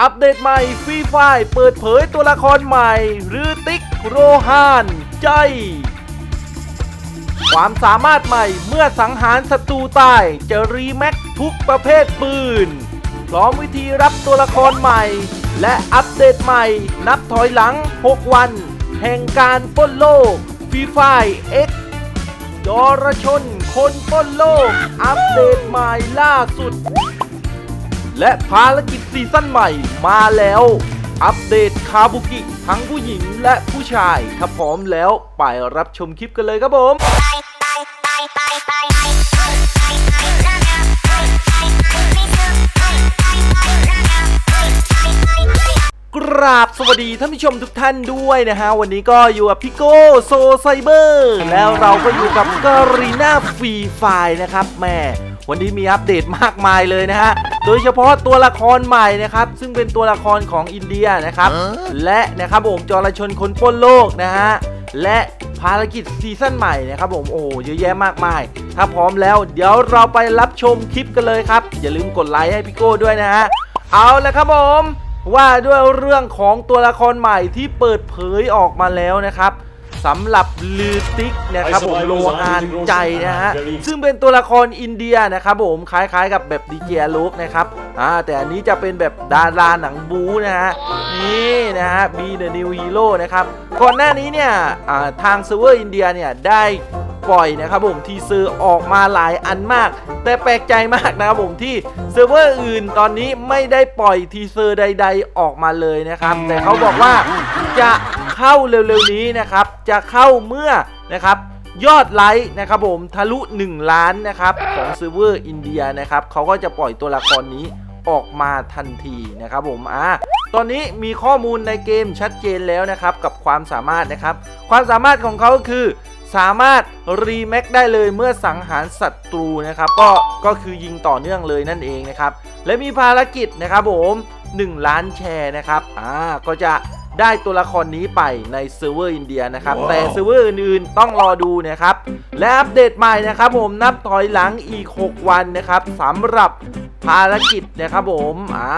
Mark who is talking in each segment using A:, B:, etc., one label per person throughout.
A: อัปเดตใหม่ฟรีไฟเปิดเผยตัวละครใหม่หรือติ๊กโรฮานใจ ความสามารถใหม่เมื่อสังหารศัตรูตายจะรีแม็กทุกประเภทปืน พร้อมวิธีรับตัวละครใหม่ และอัปเดตใหม่ นับถอยหลัง 6 วัน แห่งการป้นโลกฟรีไฟเอ็กยอรชนคนป้นโลก อัปเดตใหม่ล่าสุด และภารกิจซีซั่นใหม่มาแล้ว อัปเดตคาบุกิทั้งผู้หญิงและผู้ชาย ถ้าพร้อมแล้วไปรับชมคลิปกันเลยครับผม กราบสวัสดีท่านผู้ชมทุกท่านด้วยนะฮะ วันนี้ก็อยู่กับพี่โก้โซไซเบอร์ แล้วเราก็อยู่กับกรีนาฟรีไฟนะครับแม่ วันนี้มีอัปเดตมากมายเลยนะฮะ โดยเฉพาะตัวละครใหม่นะครับ ซึ่งเป็นตัวละครของอินเดียนะครับ และนะครับผมจรชนคนปล้นโลกนะฮะ และภารกิจซีซั่นใหม่นะครับผม โอ้โห เยอะแยะมากมาย ถ้าพร้อมแล้ว เดี๋ยวเราไปรับชมคลิปกันเลยครับ อย่าลืมกดไลค์ให้พี่โก้ด้วยนะฮะ เอาละครับผม ว่าด้วยเรื่องของตัวละครใหม่ที่เปิดเผยออกมาแล้วนะครับ สำหรับลือติกนะครับผมโลอานใจนะฮะซึ่งเป็นตัวละครอินเดียนะครับผมคล้ายๆ กับแบบดีเจลูกนะครับอ่าแต่อันนี้จะเป็นแบบดาราหนังบูนะฮะนี่นะฮะบีเดอะนิวฮีโร่นะครับก่อนหน้านี้เนี่ยอ่าทางเซิร์ฟเวอร์อินเดียเนี่ยได้ปล่อยนะครับผมทีเซอร์ออกมาหลายอันมาก แต่แปลกใจมากนะครับผมที่เซิร์ฟเวอร์อื่นตอนนี้ไม่ได้ปล่อยทีเซอร์ใด ๆ ออกมาเลยนะครับ แต่เขาบอกว่าจะ เข้าเร็วๆนี้นะครับ จะเข้าเมื่อนะครับยอดไลค์นะครับผมทะลุ 1 ล้านนะครับของเซิร์ฟเวอร์อินเดียนะครับเขาก็จะปล่อยตัวละครนี้ออกมาทันทีนะครับผมอ่าตอนนี้มีข้อมูลในเกมชัดเจนแล้วนะครับกับความสามารถนะครับ ความสามารถของเขาคือสามารถรีแม็กได้เลยเมื่อสังหารศัตรูนะครับ ก็ก็คือยิงต่อเนื่องเลยนั่นเองนะครับ และมีภารกิจนะครับผม 1 ล้านแชร์นะครับอ่าก็จะ ได้ตัวละครนี้ไปในเซิร์ฟเวอร์อินเดียนะครับ
B: ว้าว
A: แต่เซิร์ฟเวอร์อื่นๆต้องรอดูนะครับ และอัปเดตใหม่นะครับผมนับถอยหลังอีก 6 วันนะครับสำหรับภารกิจนะครับผมอ่า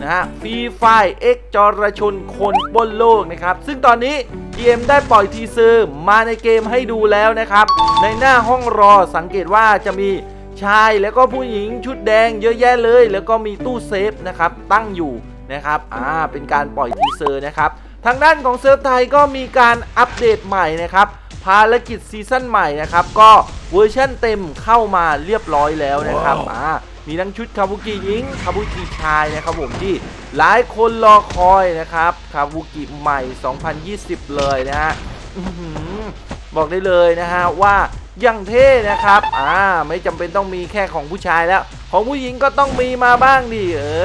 A: นะฮะฟรีไฟเอ็กจรชนคนบนโลกนะครับ ซึ่งตอนนี้ GM ได้ปล่อยทีเซอร์มาในเกมให้ดูแล้วนะครับ ในหน้าห้องรอสังเกตว่าจะมีชายแล้วก็ผู้หญิงชุดแดงเยอะแยะเลย แล้วก็มีตู้เซฟนะครับตั้งอยู่ นะครับอ่าเป็นการปล่อยทีเซอร์นะครับทางด้านของเซิร์ฟไทยก็มีการอัปเดตใหม่นะครับภารกิจซีซั่นใหม่นะครับก็เวอร์ชั่นเต็มเข้ามาเรียบร้อยแล้วนะครับ
B: ว้าว
A: อ่ามีทั้งชุดคาบุกิหญิงคาบุกิชายนะครับผมที่หลายคนรอคอยนะครับคาบุกิใหม่ 2020 เลยนะฮะอื้อหือบอกได้เลยนะฮะว่ายังเท่นะครับ อ่า ไม่จำเป็นต้องมีแค่ของผู้ชายแล้ว ของผู้หญิงก็ต้องมีมาบ้างดิ เออ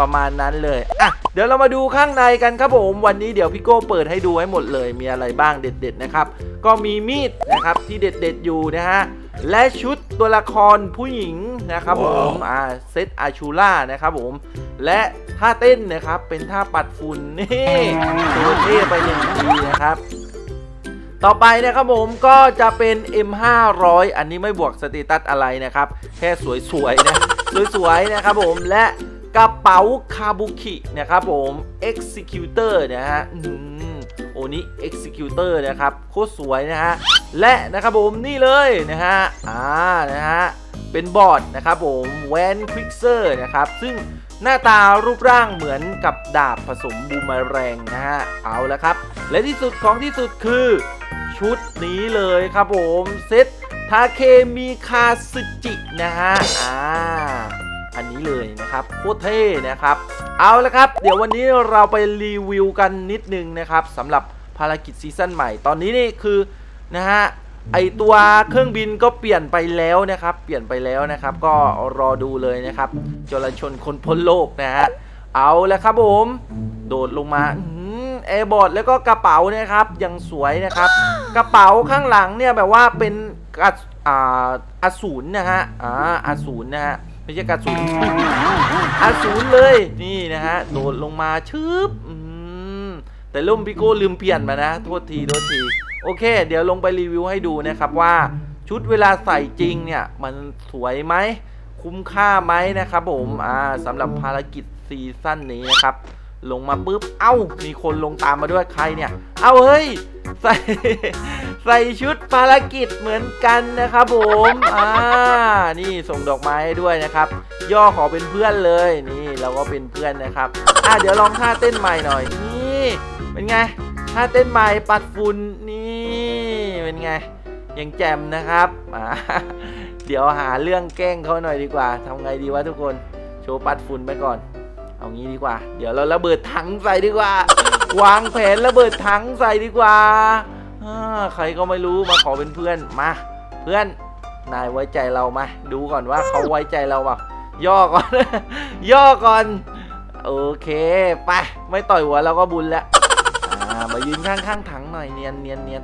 A: ประมาณนั้นเลยอะเดี๋ยวเรามาดูข้างในกันครับผม วันนี้เดี๋ยวพี่โก้เปิดให้ดูให้หมดเลย มีอะไรบ้างเด็ดๆนะครับ ก็มีมีดนะครับที่เด็ดๆอยู่นะฮะและชุดตัวละครผู้หญิงนะครับผมอ่าเซตอาชูล่านะครับผม และท่าเต้นนะครับเป็นท่าปัดฝุ่นนี่ตัวเท่ไปหนึ่งทีนะครับต่อไปนะครับผมก็จะเป็น M500 อันนี้ไม่บวกสเตตัสอะไรนะครับ แค่สวยๆนะ สวยๆนะครับผมและ กระเป๋าคาบุคินะครับผม Executor นะฮะอืมโอ้นี่ Executor นะครับโคตรสวยนะฮะ และนะครับผมนี่เลยนะฮะ อ่า นะฮะ เป็นบอร์ดนะครับผมแวนควิกเซอร์นะครับ ซึ่งหน้าตารูปร่างเหมือนกับดาบผสมบูมเมแรงนะฮะ เอาละครับ และที่สุดของที่สุดคือ ชุดนี้เลยครับผม เซตทาเคมีคาสึจินะฮะ อ่า นะครับโคตรเท่นะครับ เอาละครับ เดี๋ยววันนี้เราไปรีวิวกันนิดนึงนะครับสำหรับภารกิจซีซั่นใหม่ ตอนนี้นี่คือนะฮะไอตัวเครื่องบินก็เปลี่ยนไปแล้วนะครับ เปลี่ยนไปแล้วนะครับ ก็รอดูเลยนะครับจรชนคนพ้นโลกนะฮะเอาละครับผม โดดลงมาแอร์บอร์ดแล้วก็กระเป๋านะครับยังสวยนะครับ กระเป๋าข้างหลังเนี่ยแบบว่าเป็นอาอสูรนะฮะอ่าอสูรนะฮะ ไม่ใช่กระสุนอาสูรเลย นี่นะฮะ โดดลงมาชึบแต่ล่มพิโก้ลืมเปลี่ยนมานะ โทษที โทษที โอเค เดี๋ยวลงไปรีวิวให้ดูนะครับว่าชุดเวลาใส่จริงเนี่ย มันสวยไหม คุ้มค่าไหมนะครับผมอ่าสำหรับภารกิจซีซั่นนี้นะครับ ลงมาปุ๊บ เอ้า มีคนลงตามมาด้วยใครเนี่ย เอ้า เฮ้ย ใส่ ใส่ชุดภารกิจเหมือนกันนะครับผม อ่า นี่ส่งดอกไม้ให้ด้วยนะครับ ย่อขอเป็นเพื่อนเลยนี่เราก็เป็นเพื่อนนะครับอะเดี๋ยวลองท่าเต้นใหม่หน่อยนี่เป็นไงท่าเต้นใหม่ปัดฝุ่นนี่เป็นไงยังแจ่มนะครับอ่าเดี๋ยวหาเรื่องแกล้งเขาหน่อยดีกว่าทำไงดีวะทุกคนโชว์ปัดฝุ่นไปก่อน เอางี้ดีกว่า เดี๋ยวเราระเบิดถังใส่ดีกว่า วางแผนระเบิดถังใส่ดีกว่าใครก็ไม่รู้มาขอเป็นเพื่อนมา เพื่อน นายไว้ใจเรามาดูก่อนว่าเขาไว้ใจเราเปล่าย่อก่อน ย่อก่อน โอเคไปไม่ต่อยหัวเราก็บุญแล้วมายืนข้างๆถังหน่อยเนียนเนียนเนียน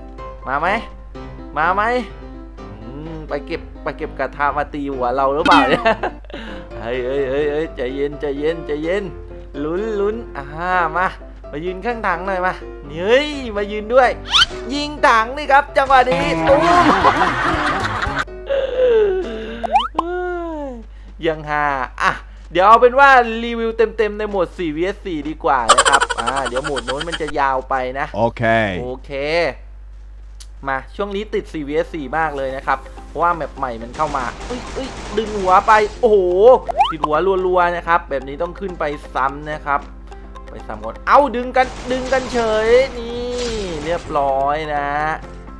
A: มาไหมมาไหมอืมไปเก็บไปเก็บกระทะมาตีหัวเราหรือเปล่าเนี่ยเฮ้ยเฮ้ยเฮ้ยเฮ้ยใจเย็นใจเย็นใจเย็นลุ้นลุ้นอ่ามามายืนข้างถังหน่อยมาเฮ้ยมายืนด้วย ยิงถังนี่ครับ จังหวะนี้ตูม ยังฮาอะเดี๋ยวเอาเป็นว่ารีวิวเต็มๆในโหมด 4 vs 4ดีกว่านะครับ อ่า เดี๋ยวโหมดโน้นมันจะยาวไปนะ
B: Okay.
A: โอเค มาช่วงนี้ติด 4 vs 4 มากเลยนะครับ เพราะว่าแมปใหม่มันเข้ามาเอ้ยเอ้ยดึงหัวไป โอ้โหติดหัวรัวๆนะครับ แบบนี้ต้องขึ้นไปซ้ำนะครับ ไปซ้ำก่อนเอ้าดึงกันดึงกันเฉย นี่ เรียบร้อยนะ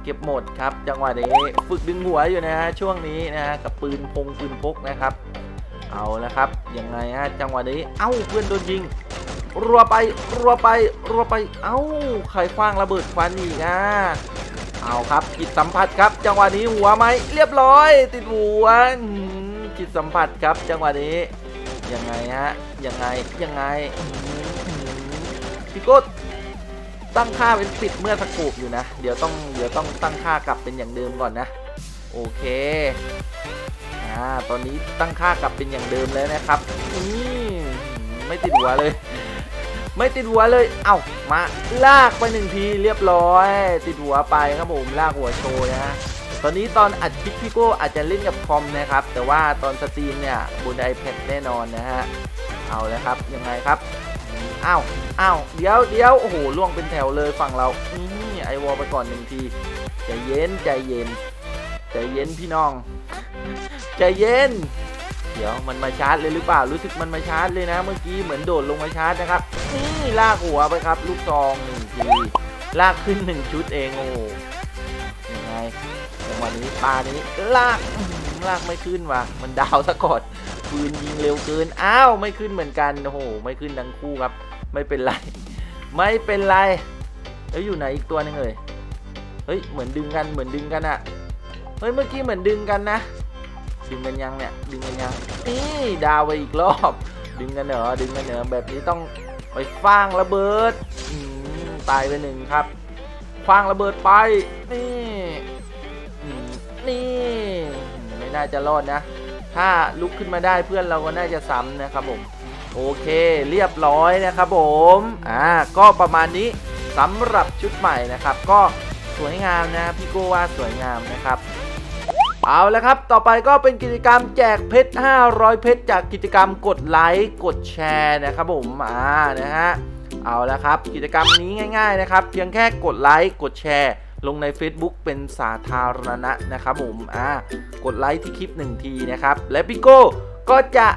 A: เก็บหมดครับ จังหวะนี้ ฝึกดึงหัวอยู่นะฮะช่วงนี้นะฮะกับปืนพงปืนพกนะครับ เอาละครับ ยังไงฮะจังหวะนี้ เอ้าเพื่อนโดนยิง รัวไป รัวไป รัวไป เอ้าใครคว้างระเบิดควันอีกอะเอาครับจิตสัมผัสครับ จังหวะนี้หัวไหมเรียบร้อย ติดหัวจิตสัมผัสครับ จังหวะนี้ยังไงฮะยังไงยังไงพี่โก้ตั้งค่าเป็นปิดเมื่อสกูปอยู่นะ เดี๋ยวต้องเดี๋ยวต้องตั้งค่ากลับเป็นอย่างเดิมก่อนนะ โอเค ตอนนี้ตั้งค่ากลับเป็นอย่างเดิมแล้วนะครับอืมไม่ติดหัวเลย ไม่ติดหัวเลย เอ้ามาลากไปหนึ่งทีเรียบร้อย ติดหัวไปครับผมลากหัวโชว์นะฮะตอนนี้ตอนอัดคลิปพี่โก้อาจจะเล่นกับคอมนะครับ แต่ว่าตอนสตรีมเนี่ยบน iPad แน่นอนนะฮะเอาเลยครับยังไงครับอ้าวอ้าวเดี๋ยวเดี๋ยวโอ้โหล่วงเป็นแถวเลยฝั่งเรานี่ไอวอลไปก่อนหนึ่งทีใจเย็นใจเย็นใจเย็นพี่น้อง ใจเย็น เดี๋ยวมันมาชาร์จเลยหรือเปล่า รู้สึกมันมาชาร์จเลยนะ เมื่อกี้เหมือนโดดลงมาชาร์จนะครับ นี่ลากหัวไปครับ ลูกซองหนึ่งที ลากขึ้นหนึ่งชุดเองโอ้โหยังไงจังหวะนี้ปลานี้ลากลากไม่ขึ้นว่ะ มันดาวซะก่อนปืนยิงเร็วเกิน อ้าว ไม่ขึ้นเหมือนกัน โอ้โห ไม่ขึ้นทั้งคู่ครับ ไม่เป็นไร ไม่เป็นไรแล้วอยู่ไหนอีกตัวนึงเลย เฮ้ย เหมือนดึงกัน เหมือนดึงกันอะเฮ้ย เมื่อกี้เหมือนดึงกันนะ ดึงกันยังเนี่ยดึงกันยังนี่ดาวไปอีกรอบ ดึงกันเหรอดึงกันเหรอแบบนี้ต้องไปฟางระเบิดอืมตายไปหนึ่งครับฟางระเบิดไปนี่อืมนี่ไม่น่าจะรอดนะ ถ้าลุกขึ้นมาได้เพื่อนเราก็น่าจะซ้ำนะครับผมโอเคเรียบร้อยนะครับผมอ่าก็ประมาณนี้สำหรับชุดใหม่นะครับ ก็สวยงามนะพี่โก้ว่าสวยงามนะครับ เอาละครับ ต่อไปก็เป็นกิจกรรมแจกเพชร 500 เพชร จากกิจกรรมกดไลค์กดแชร์นะครับผมอ่านะฮะเอาละครับ กิจกรรมนี้ง่าย ๆ นะครับ เพียงแค่กดไลค์กดแชร์ ลงใน Facebook เป็นสาธารณะนะครับผมอ่ากดไลค์ที่คลิป1ทีนะครับ และพี่โก้ ก็จะ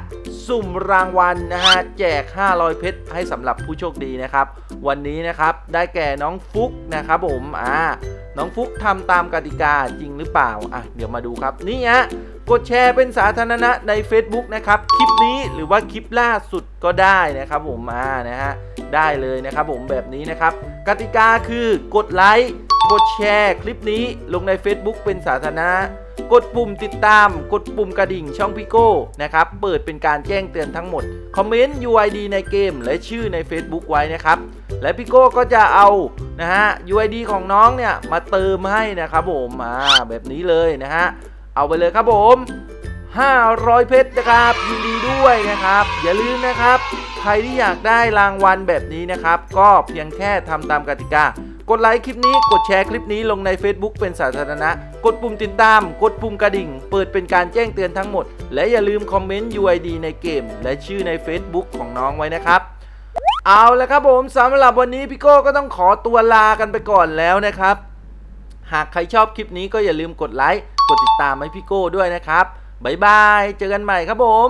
A: สุ่มรางวัลนะฮะแจก 500 เพชรให้สำหรับผู้โชคดีนะครับ วันนี้นะครับได้แก่น้องฟุกนะครับผมอ่าน้องฟุกทำตามกติกาจริงหรือเปล่าอะเดี๋ยวมาดูครับนี่ฮะกดแชร์เป็นสาธารณะใน Facebook นะครับคลิปนี้หรือว่าคลิปล่าสุดก็ได้นะครับผมอ่านะฮะได้เลยนะครับผมแบบนี้นะครับ กติกาคือกดไลค์ กดแชร์คลิปนี้ลงใน Facebook เป็นสาธารณะ กดปุ่มติดตาม กดปุ่มกระดิ่งช่องพิโก้นะครับ เปิดเป็นการแจ้งเตือนทั้งหมด คอมเมนต์ UID ในเกม และชื่อใน Facebook ไว้นะครับ และพี่โก้ก็จะเอานะฮะ UID ของน้องเนี่ย มาเติมให้นะครับผมอ่าแบบนี้เลยนะฮะ เอาไปเลยครับผม 500 เพชรนะครับ ยินดีด้วยนะครับ อย่าลืมนะครับ ใครที่อยากได้รางวัลแบบนี้นะครับ ก็เพียงแค่ทำตามกติกา กดไลค์คลิปนี้กดแชร์คลิปนี้ลงใน Facebook เป็นสาธารณะ กดปุ่มติดตาม กดปุ่มกระดิ่ง เปิดเป็นการแจ้งเตือนทั้งหมด และอย่าลืมคอมเมนต์ UID ในเกม และชื่อใน Facebook ของน้องไว้นะครับ เอาละครับผมสำหรับวันนี้พี่โก้ก็ต้องขอตัวลากันไปก่อนแล้วนะครับ หากใครชอบคลิปนี้ก็อย่าลืมกดไลค์กดติดตามให้พี่โก้ด้วยนะครับบ๊ายบาย เจอกันใหม่ครับผม